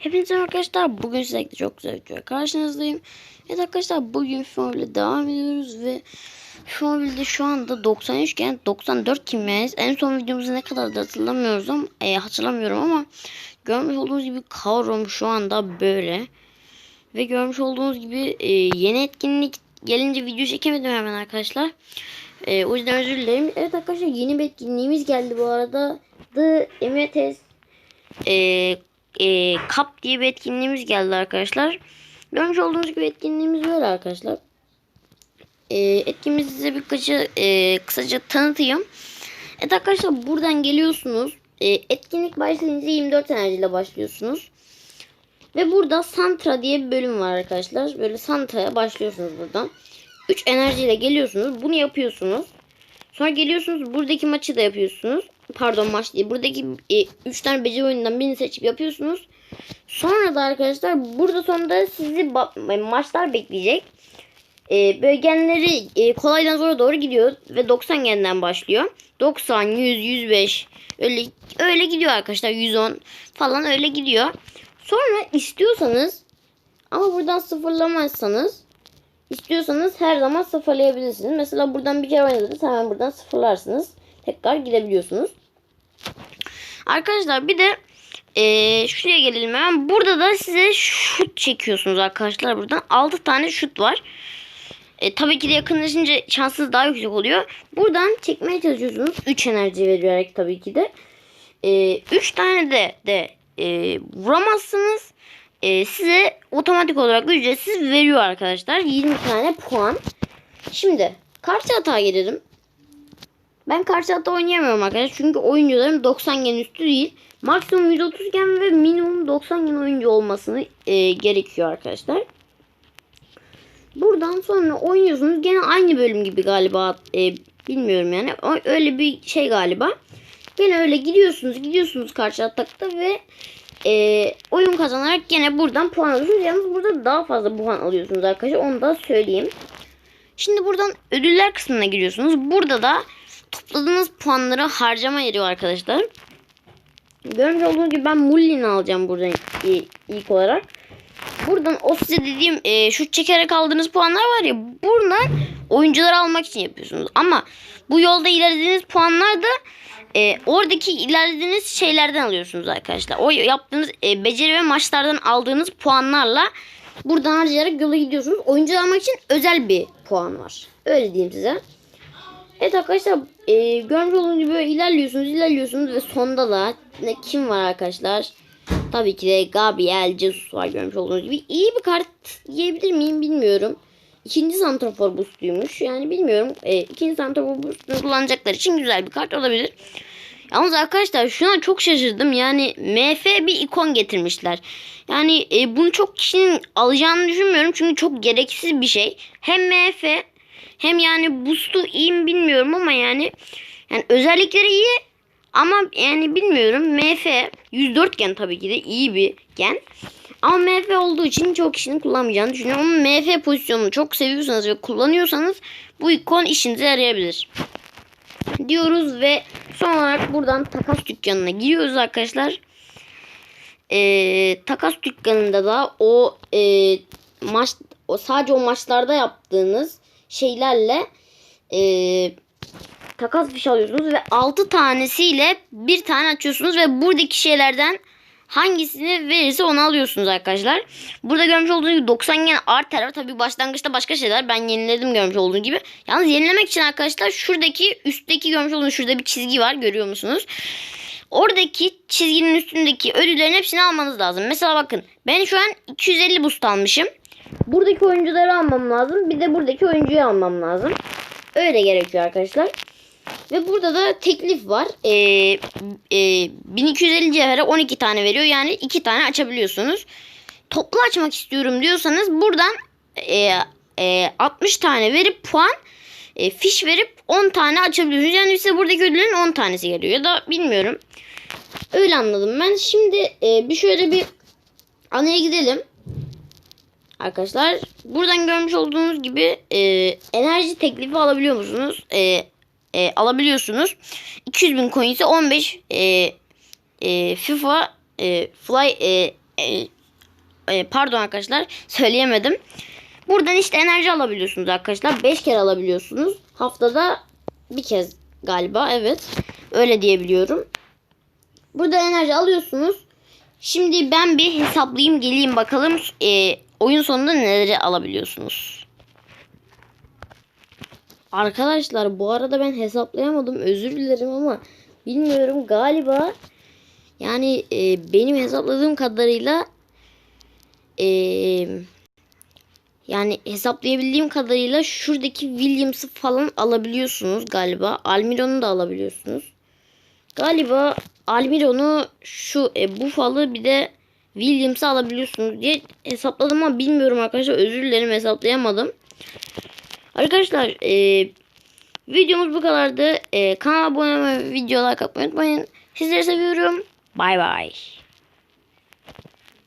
Hepinize arkadaşlar. Bugün sizlerle çok güzel bir video karşınızdayım. Evet arkadaşlar bugün Formula devam ediyoruz ve Formula'da şu anda 93 iken 94 kimyeyiz. En son videomuzu ne kadar da hatırlamıyoruz ama e, hatırlamıyorum ama görmüş olduğunuz gibi kavram şu anda böyle. Ve görmüş olduğunuz gibi e, yeni etkinlik gelince video çekemedim hemen arkadaşlar. E, o yüzden özür dilerim. Evet arkadaşlar yeni bir etkinliğimiz geldi bu arada. The MTS e, e, diye bir etkinliğimiz geldi arkadaşlar. Görmüş olduğunuz gibi etkinliğimiz böyle arkadaşlar. E, etkinliğimizi size birkaçı e, kısaca tanıtayım. Evet arkadaşlar buradan geliyorsunuz. E, etkinlik başlayınca 24 enerjiyle başlıyorsunuz. Ve burada Santra diye bir bölüm var arkadaşlar. Böyle Santra'ya başlıyorsunuz buradan. 3 enerjiyle geliyorsunuz. Bunu yapıyorsunuz. Sonra geliyorsunuz buradaki maçı da yapıyorsunuz. Pardon maç değil. Buradaki 3 tane beceri oyunundan birini seçip yapıyorsunuz. Sonra da arkadaşlar burada sonunda sizi ba- maçlar bekleyecek. E, böyle genleri e, kolaydan zora doğru gidiyor ve 90 genden başlıyor. 90, 100, 105 öyle öyle gidiyor arkadaşlar. 110 falan öyle gidiyor. Sonra istiyorsanız ama buradan sıfırlamazsanız istiyorsanız her zaman sıfırlayabilirsiniz. Mesela buradan bir kere oynadınız hemen buradan sıfırlarsınız. Tekrar gidebiliyorsunuz. Arkadaşlar bir de ee, şuraya gelelim hemen. Burada da size şut çekiyorsunuz arkadaşlar. Buradan 6 tane şut var. E, tabii ki de yakınlaşınca şansınız daha yüksek oluyor. Buradan çekmeye çalışıyorsunuz. 3 enerji vererek tabii ki de. 3 tane de de e, vuramazsınız. E, size otomatik olarak ücretsiz veriyor arkadaşlar. 20 tane puan. Şimdi karşı hata gelelim. Ben karşı hata oynayamıyorum arkadaşlar. Çünkü oyuncularım 90 gen üstü değil. Maksimum 130 gen ve minimum 90 gen oyuncu olmasını e, gerekiyor arkadaşlar. Buradan sonra oynuyorsunuz. Gene aynı bölüm gibi galiba. E, bilmiyorum yani. Öyle bir şey galiba. Gene öyle gidiyorsunuz. Gidiyorsunuz karşı atakta ve e, oyun kazanarak gene buradan puan alıyorsunuz. Yalnız burada daha fazla puan alıyorsunuz arkadaşlar. Onu da söyleyeyim. Şimdi buradan ödüller kısmına giriyorsunuz. Burada da topladığınız puanları harcama yeri arkadaşlar. Görmüş olduğunuz gibi ben Mullin'i alacağım buradan ilk olarak. Buradan o size dediğim e, şut çekerek aldığınız puanlar var ya buradan oyuncuları almak için yapıyorsunuz. Ama bu yolda ilerlediğiniz puanlar da e, oradaki ilerlediğiniz şeylerden alıyorsunuz arkadaşlar. O yaptığınız e, beceri ve maçlardan aldığınız puanlarla buradan harcayarak yola gidiyorsunuz. Oyuncu almak için özel bir puan var. Öyle diyeyim size. Evet arkadaşlar e, görmüş olduğunuz gibi böyle ilerliyorsunuz ilerliyorsunuz ve sonda da ne, kim var arkadaşlar? Tabii ki de Gabriel Jesus var görmüş olduğunuz gibi. İyi bir kart diyebilir miyim bilmiyorum. İkinci santrafor boostuymuş. Yani bilmiyorum. E, ikinci santrafor boostunu kullanacaklar için güzel bir kart olabilir. Yalnız arkadaşlar şuna çok şaşırdım. Yani MF bir ikon getirmişler. Yani e, bunu çok kişinin alacağını düşünmüyorum. Çünkü çok gereksiz bir şey. Hem MF hem yani boost'u iyi mi bilmiyorum ama yani yani özellikleri iyi ama yani bilmiyorum MF 104 gen tabii ki de iyi bir gen. Ama MF olduğu için çok kişinin kullanmayacağını düşünüyorum. Ama MF pozisyonunu çok seviyorsanız ve kullanıyorsanız bu ikon işinize yarayabilir. Diyoruz ve son olarak buradan takas dükkanına giriyoruz arkadaşlar. Ee, takas dükkanında da o e, maç o sadece o maçlarda yaptığınız şeylerle e, takas fiş alıyorsunuz ve 6 tanesiyle bir tane açıyorsunuz ve buradaki şeylerden hangisini verirse onu alıyorsunuz arkadaşlar. Burada görmüş olduğunuz gibi 90 gen arter var. Tabii başlangıçta başka şeyler. Ben yeniledim görmüş olduğunuz gibi. Yalnız yenilemek için arkadaşlar şuradaki üstteki görmüş olduğunuz şurada bir çizgi var. Görüyor musunuz? Oradaki çizginin üstündeki ödüllerin hepsini almanız lazım. Mesela bakın ben şu an 250 boost almışım. Buradaki oyuncuları almam lazım. Bir de buradaki oyuncuyu almam lazım. Öyle gerekiyor arkadaşlar. Ve burada da teklif var. Ee, e, 1250 cevhere 12 tane veriyor. Yani 2 tane açabiliyorsunuz. Toplu açmak istiyorum diyorsanız buradan e, e, 60 tane verip puan e, fiş verip 10 tane açabiliyorsunuz. Yani size buradaki ödülün 10 tanesi geliyor. Ya da bilmiyorum. Öyle anladım ben. Şimdi e, bir şöyle bir anaya gidelim. Arkadaşlar buradan görmüş olduğunuz gibi e, enerji teklifi alabiliyor musunuz? E, e, alabiliyorsunuz. 200 bin coin ise 15 e, e, FIFA e, Fly e, e, e, pardon arkadaşlar söyleyemedim. Buradan işte enerji alabiliyorsunuz arkadaşlar. 5 kere alabiliyorsunuz. Haftada bir kez galiba evet. Öyle diyebiliyorum. Burada enerji alıyorsunuz. Şimdi ben bir hesaplayayım geleyim bakalım e, oyun sonunda neleri alabiliyorsunuz. Arkadaşlar bu arada ben hesaplayamadım özür dilerim ama bilmiyorum galiba yani e, benim hesapladığım kadarıyla e, yani hesaplayabildiğim kadarıyla şuradaki Williams'ı falan alabiliyorsunuz galiba. Almiron'u da alabiliyorsunuz. Galiba Almiron'u şu e, Buffalo bir de Williams'ı alabiliyorsunuz diye hesapladım ama bilmiyorum arkadaşlar. Özür dilerim hesaplayamadım. Arkadaşlar e, videomuz bu kadardı. E, kanala abone olmayı, videolar katmayı unutmayın. Sizleri seviyorum. Bay bay.